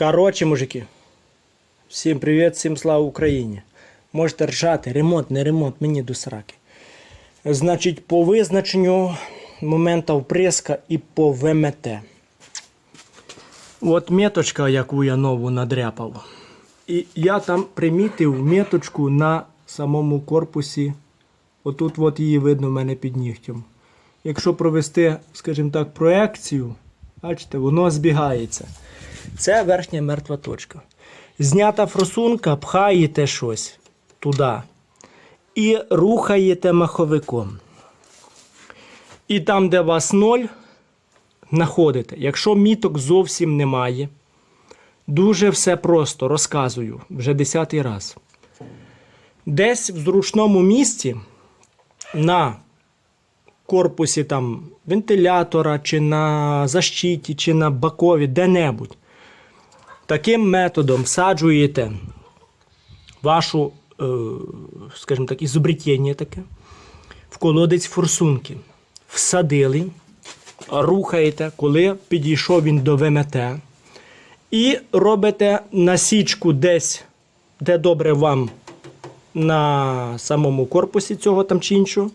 Коротше, мужики. Всім привіт, всім слава Україні. Можете ржати, ремонт, не ремонт, мені до сраки. Значить, по визначенню моменту вприска і по ВМТ. От меточка, яку я нову надряпав. І я там примітив меточку на самому корпусі. Отут от її видно в мене під нігтем. Якщо провести, скажімо так, проекцію, бачите, воно збігається. Це верхня мертва точка. Знята форсунка, пхаєте щось туди і рухаєте маховиком. І там, де вас ноль, знаходите. Якщо міток зовсім немає, дуже все просто розказую вже десятий раз. Десь в зручному місці на корпусі там вентилятора, чи на защиті, чи на бакові, де-небудь. Таким методом всаджуєте вашу, е, скажімо так, ізобретіння таке в колодець форсунки. Всадили, рухаєте, коли підійшов він до ВМТ. І робите насічку десь, де добре вам на самому корпусі цього там чи іншого.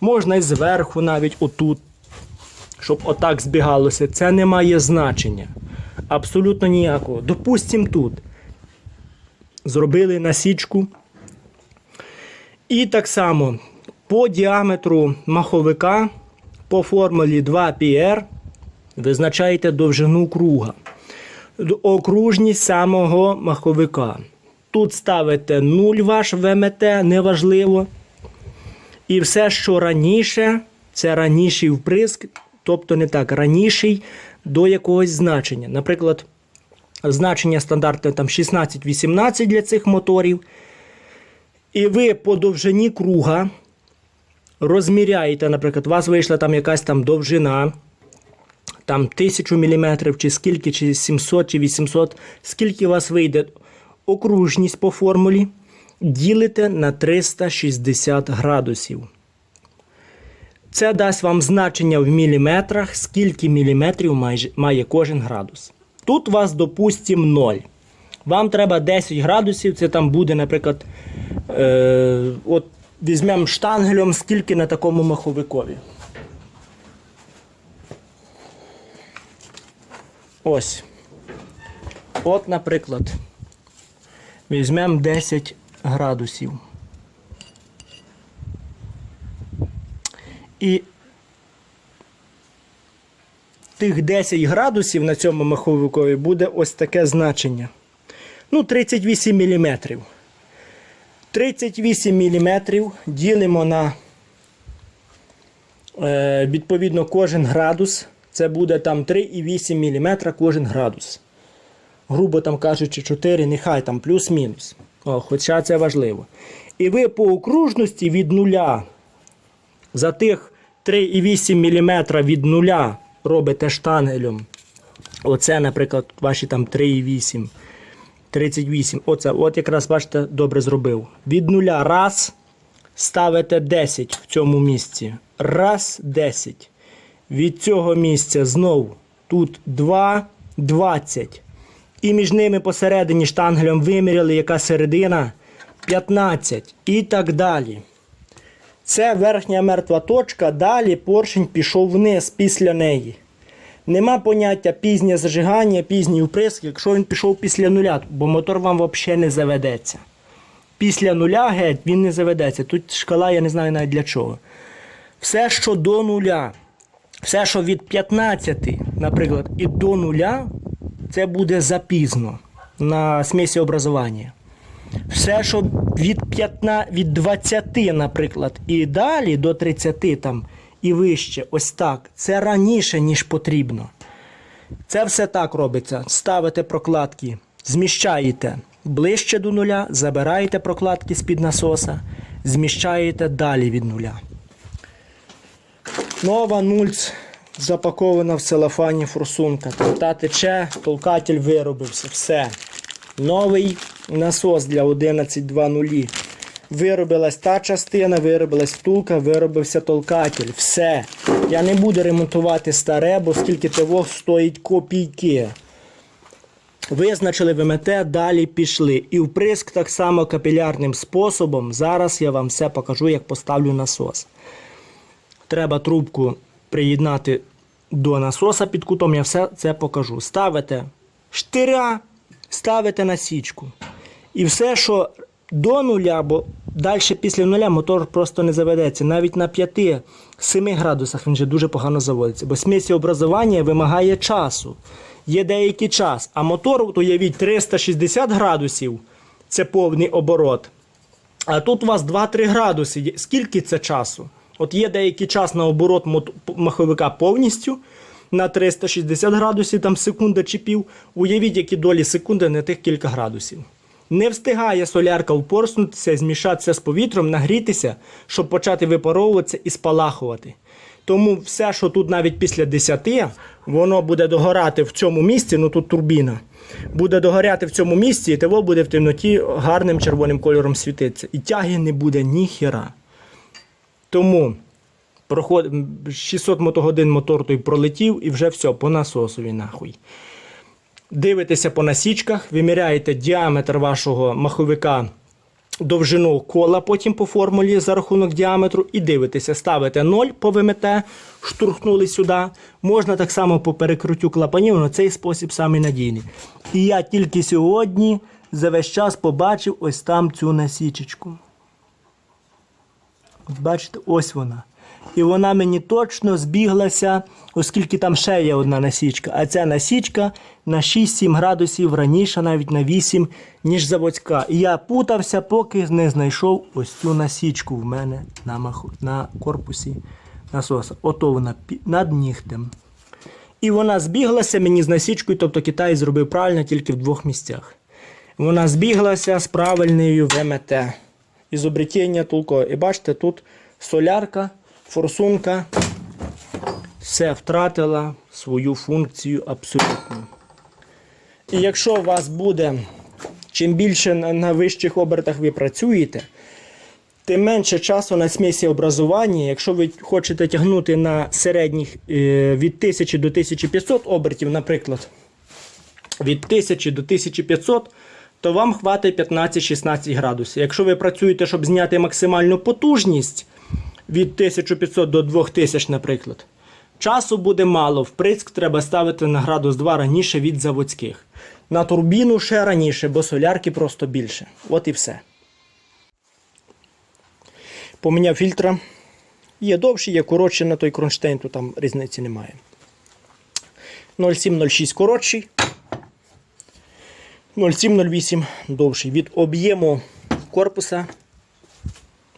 Можна і зверху, навіть отут, щоб отак збігалося. Це не має значення. Абсолютно ніякого. Допустимо, тут. Зробили насічку. І так само по діаметру маховика по формулі 2πr визначаєте довжину круга. Окружність самого маховика. Тут ставите 0 ваш ВМТ, неважливо. І все, що раніше, це раніший вприск, тобто не так, раніший до якогось значення. Наприклад, значення стандартне там 16-18 для цих моторів. І ви по довжині круга розміряєте, наприклад, у вас вийшла там якась там довжина, там 1000 мм, чи скільки, чи 700, чи 800, скільки у вас вийде окружність по формулі, ділите на 360 градусів. Це дасть вам значення в міліметрах, скільки міліметрів має кожен градус. Тут у вас, допустимо, 0. Вам треба 10 градусів, це там буде, наприклад, е, от візьмемо штангелем, скільки на такому маховикові. Ось. От, наприклад, візьмемо 10 градусів. І тих 10 градусів на цьому маховикові буде ось таке значення. Ну, 38 мм. 38 мм ділимо на е, відповідно кожен градус. Це буде там 3,8 мм кожен градус. Грубо там кажучи, 4, нехай там плюс-мінус. Хоча це важливо. І ви по окружності від нуля за тих 3,8 мм від нуля робите штангелем. Оце, наприклад, ваші там 3,8. 38. Оце, от якраз, бачите, добре зробив. Від нуля раз ставите 10 в цьому місці. Раз 10. Від цього місця знову тут 2, 20. І між ними посередині штангелем виміряли, яка середина 15. І так далі. Це верхня мертва точка, далі поршень пішов вниз після неї. Нема поняття пізнє зажигання, пізній вприск, якщо він пішов після нуля, бо мотор вам взагалі не заведеться. Після нуля геть він не заведеться. Тут шкала, я не знаю навіть для чого. Все, що до нуля, все, що від 15, наприклад, і до нуля, це буде запізно на смісі образування. Все, що від 15, від 20, наприклад, і далі до 30 там, і вище, ось так, це раніше, ніж потрібно. Це все так робиться. Ставите прокладки, зміщаєте ближче до нуля, забираєте прокладки з-під насоса, зміщаєте далі від нуля. Нова нульц запакована в целофані форсунка. Та тече, толкатель виробився. Все. Новий насос для 11.2.0. Виробилась та частина, виробилась втулка, виробився толкатель. Все. Я не буду ремонтувати старе, бо скільки того стоїть копійки. Визначили ВМТ, далі пішли. І вприск так само капілярним способом. Зараз я вам все покажу, як поставлю насос. Треба трубку приєднати до насоса під кутом, я все це покажу. Ставите штиря, ставите на січку. І все, що до нуля, бо далі після нуля мотор просто не заведеться. Навіть на 5-7 градусах він вже дуже погано заводиться. Бо смісіобразування вимагає часу. Є деякий час. А мотор, от уявіть, 360 градусів це повний оборот. А тут у вас 2-3 градуси. Скільки це часу? От є деякий час на оборот маховика повністю на 360 градусів, там секунда чи пів. Уявіть, які долі секунди на тих кілька градусів. Не встигає солярка впорснутися, змішатися з повітрям, нагрітися, щоб почати випаровуватися і спалахувати. Тому все, що тут навіть після 10, воно буде догорати в цьому місці, ну тут турбіна, буде догоряти в цьому місці, і того буде в темноті гарним червоним кольором світитися. І тяги не буде ніхіра. Тому проход... 600 мотогодин мотор той пролетів і вже все, по насосові нахуй. Дивитеся по насічках, виміряєте діаметр вашого маховика довжину кола потім по формулі за рахунок діаметру і дивитеся, ставите 0 по ВМТ, штурхнули сюди. Можна так само по перекруттю клапанів, але цей спосіб самий надійний. І я тільки сьогодні за весь час побачив ось там цю насічечку. Бачите, ось вона. І вона мені точно збіглася, оскільки там ще є одна насічка. А ця насічка на 6-7 градусів раніше, навіть на 8, ніж заводська. І я путався, поки не знайшов ось цю насічку в мене на, маху, на корпусі насоса. Ото вона над нігтем. І вона збіглася мені з насічкою, тобто Китай зробив правильно тільки в двох місцях. Вона збіглася з правильною ВМТ. Ізобретіння тулко. І бачите, тут солярка, форсунка. Все втратила свою функцію абсолютно. І якщо у вас буде, чим більше на, вищих обертах ви працюєте, тим менше часу на смісі образування. Якщо ви хочете тягнути на середніх е, від 1000 до 1500 обертів, наприклад, від 1000 до 1500, то вам хватить 15-16 градусів. Якщо ви працюєте, щоб зняти максимальну потужність від 1500 до 2000, наприклад, часу буде мало. Вприск треба ставити на градус 2 раніше від заводських. На турбіну ще раніше, бо солярки просто більше. От і все. Поміняв фільтра. Є довші, є коротші на той кронштейн, то там різниці немає. 0,7-0,6 коротший. 0,7-0,8 довший. Від об'єму корпуса,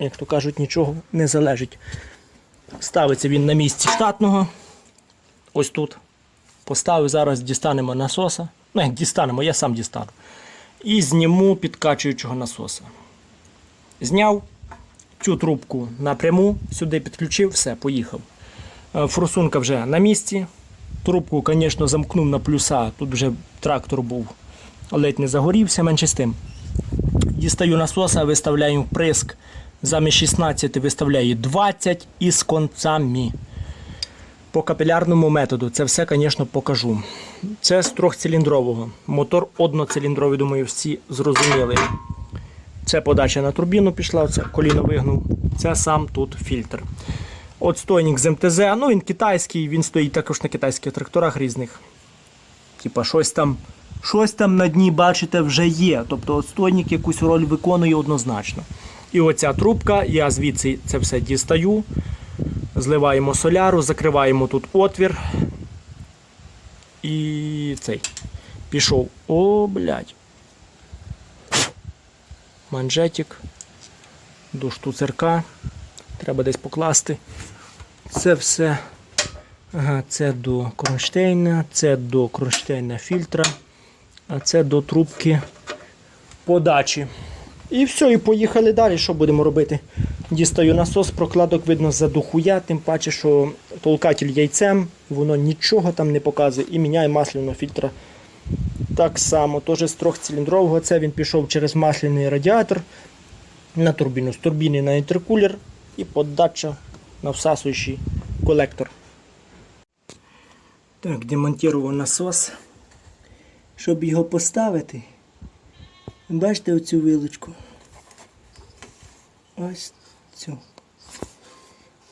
як то кажуть, нічого не залежить. Ставиться він на місці штатного. Ось тут. Поставив, зараз дістанемо насоса. Ну, як дістанемо, я сам дістану. І зніму підкачуючого насоса. Зняв цю трубку напряму, сюди підключив, все, поїхав. Е, Форсунка вже на місці. Трубку, звісно, замкнув на плюса. Тут вже трактор був ледь не загорівся, менше з тим. Дістаю насоса, виставляю вприск. Замість 16 виставляю 20 із концами. По капілярному методу це все, звісно, покажу. Це з трьохциліндрового. Мотор одноциліндровий, думаю, всі зрозуміли. Це подача на турбіну пішла, це коліно вигнув. Це сам тут фільтр. Отстойник з МТЗ, ну він китайський, він стоїть також на китайських тракторах різних. Типа щось там, щось там на дні, бачите, вже є. Тобто отстойник якусь роль виконує однозначно. І оця трубка, я звідси це все дістаю. Зливаємо соляру, закриваємо тут отвір. І цей. Пішов. О, блядь. Манжетик. До штуцерка. Треба десь покласти. Це все. Ага, це до кронштейна, це до кронштейна фільтра, а це до трубки подачі. І все, і поїхали далі. Що будемо робити? Дістаю насос, прокладок видно за дохуя, тим паче, що толкатель яйцем, воно нічого там не показує. І міняє масляного фільтра. Так само, теж з трьохциліндрового. Це він пішов через масляний радіатор на турбіну. З турбіни на інтеркулер і подача на всасуючий колектор. Так, демонтировал насос. щоб його поставити. Бачите оцю вилочку? Ось цю.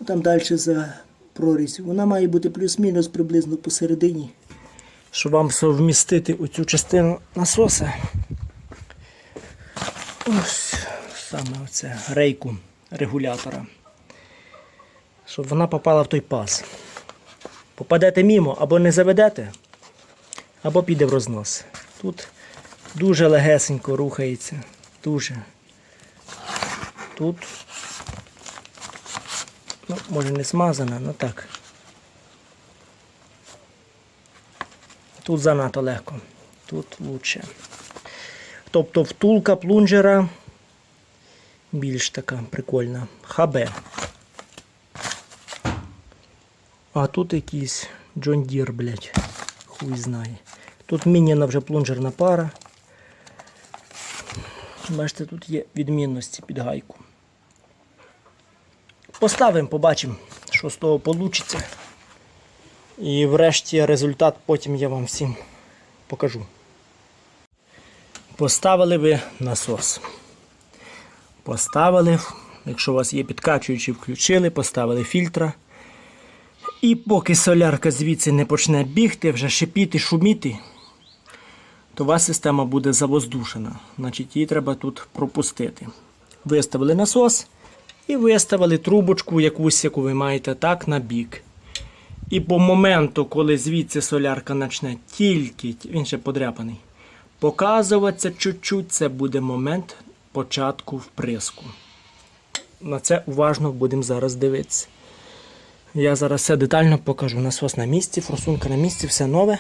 Там далі за прорізь. Вона має бути плюс-мінус приблизно посередині. Щоб вам совмістити оцю частину насоса. Ось саме оце рейку регулятора. Щоб вона попала в той паз. Попадете мімо або не заведете, або піде в рознос. Тут дуже легесенько рухається. Дуже. Тут, ну, може не смазана, але так. Тут занадто легко, тут лучше. Тобто втулка плунжера більш така прикольна. ХБ. А тут якийсь Джон Дір, блядь. Хуй знає. Тут міняна вже плунжерна пара. Бачите, тут є відмінності під гайку. Поставимо, побачимо, що з того вийде. І врешті результат потім я вам всім покажу. Поставили ви насос. Поставили, якщо у вас є підкачуючі, включили, поставили фільтра. І поки солярка звідси не почне бігти, вже шипіти, шуміти, то у вас система буде завоздушена. Значить, її треба тут пропустити. Виставили насос і виставили трубочку якусь, яку ви маєте так на бік. І по моменту, коли звідси солярка почне тільки, він ще подряпаний, показуватися чуть-чуть, це буде момент початку вприску. На це уважно будемо зараз дивитися. Я зараз все детально покажу. Насос на місці, форсунка на місці, все нове.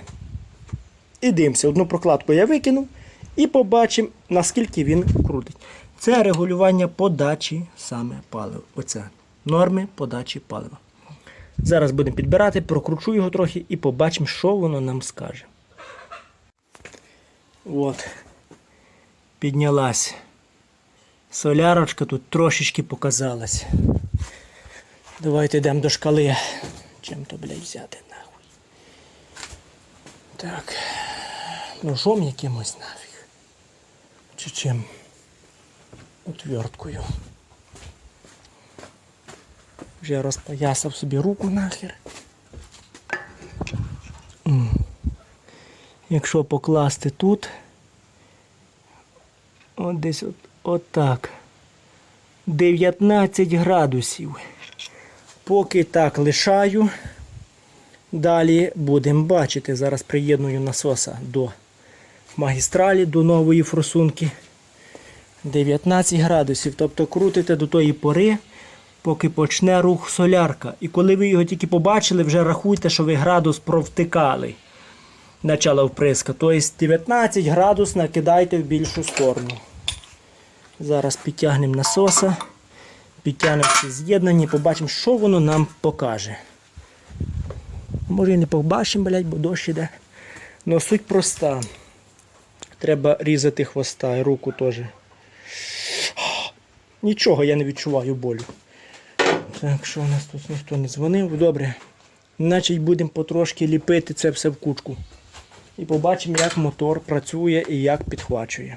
І дивимося, одну прокладку я викинув і побачимо, наскільки він крутить. Це регулювання подачі саме палива. Оце норми подачі палива. Зараз будемо підбирати, прокручу його трохи і побачимо, що воно нам скаже. От. Піднялась. Солярочка тут трошечки показалась. Давайте йдемо до шкали. Чим то, блядь, взяти нахуй. Так. Ножом якимось нафіг. Чи чим? Отверткою. Вже розпоясав собі руку нахер. Якщо покласти тут, от десь от, от так. 19 градусів. Поки так лишаю, далі будемо бачити. Зараз приєдную насоса до магістралі, до нової форсунки. 19 градусів. Тобто крутите до тої пори, поки почне рух солярка. І коли ви його тільки побачили, вже рахуйте, що ви градус провтикали. Начало вприска. Тобто 19 градус накидайте в більшу сторону. Зараз підтягнемо насоса. Підтягнемо всі з'єднані, побачимо, що воно нам покаже. Може і не побачимо, блядь, бо дощ іде. Ну суть проста. Треба різати хвоста і руку теж. Нічого я не відчуваю болю. Так, що у нас тут ніхто не дзвонив? Добре. Значить будемо потрошки ліпити це все в кучку. І побачимо, як мотор працює і як підхвачує.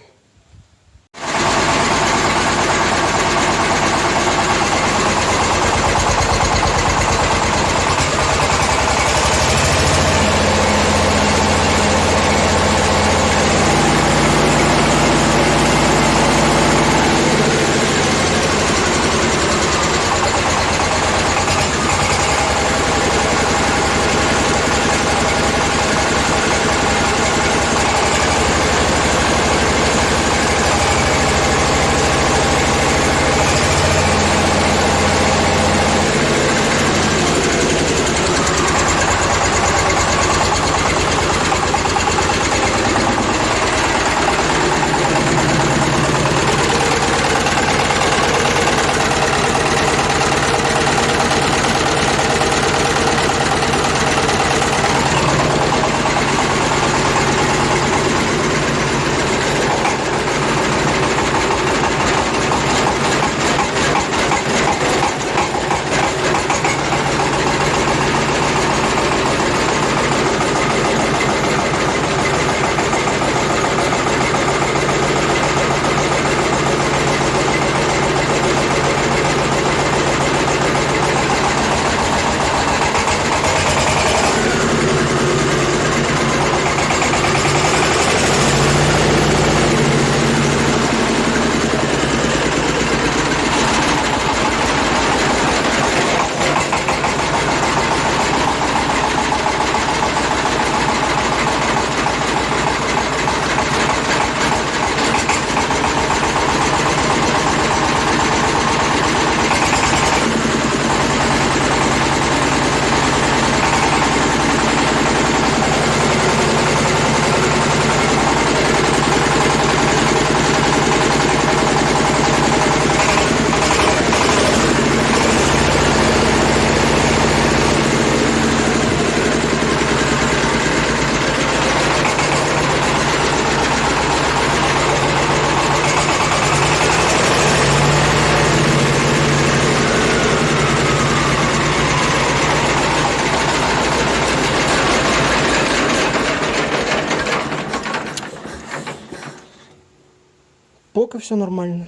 Все нормально.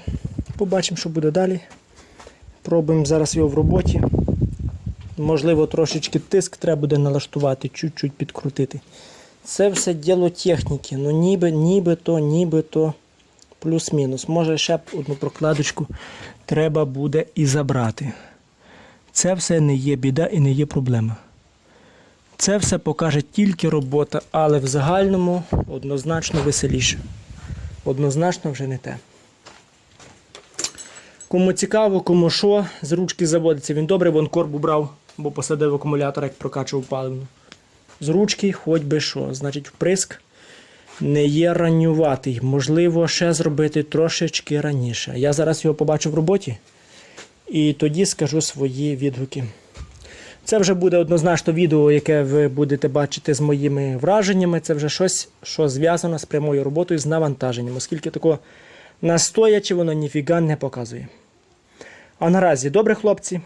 Побачимо, що буде далі. Пробуємо зараз його в роботі. Можливо, трошечки тиск треба буде налаштувати, чуть-чуть підкрутити. Це все діло техніки. Ну ніби, нібито, нібито плюс-мінус. Може ще одну прокладочку треба буде і забрати. Це все не є біда і не є проблема. Це все покаже тільки робота, але в загальному однозначно веселіше. Однозначно вже не те. Кому цікаво, кому що, з ручки заводиться він добре, вон корбу брав, бо посадив акумулятор, як прокачував паливну. З ручки хоч би що. Значить, вприск не є раннюватий. Можливо, ще зробити трошечки раніше. Я зараз його побачу в роботі і тоді скажу свої відгуки. Це вже буде однозначно відео, яке ви будете бачити з моїми враженнями. Це вже щось, що зв'язано з прямою роботою з навантаженням, оскільки такого настоячи воно ніфіга не показує. А наразі добре, хлопці.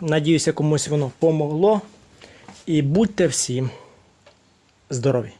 Надіюся, комусь воно помогло. І будьте всі здорові!